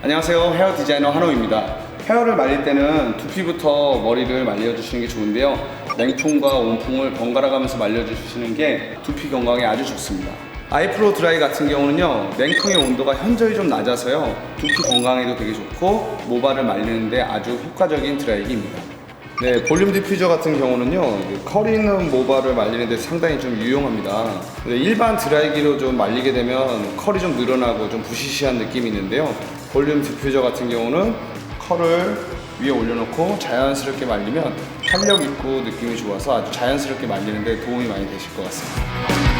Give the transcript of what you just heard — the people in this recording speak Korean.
안녕하세요. 헤어 디자이너 한호입니다. 헤어를 말릴 때는 두피부터 머리를 말려주시는 게 좋은데요. 냉풍과 온풍을 번갈아 가면서 말려주시는 게 두피 건강에 아주 좋습니다. 아이프로 드라이 같은 경우는요, 냉풍의 온도가 현저히 좀 낮아서요, 두피 건강에도 되게 좋고, 모발을 말리는데 아주 효과적인 드라이기입니다. 네, 볼륨 디퓨저 같은 경우는요, 그컬 있는 모발을 말리는데 상당히 좀 유용합니다. 네, 일반 드라이기로 좀 말리게 되면 컬이 좀 늘어나고 좀 부시시한 느낌이 있는데요. 볼륨 디퓨저 같은 경우는 컬을 위에 올려놓고 자연스럽게 말리면 탄력 있고 느낌이 좋아서 아주 자연스럽게 말리는데 도움이 많이 되실 것 같습니다.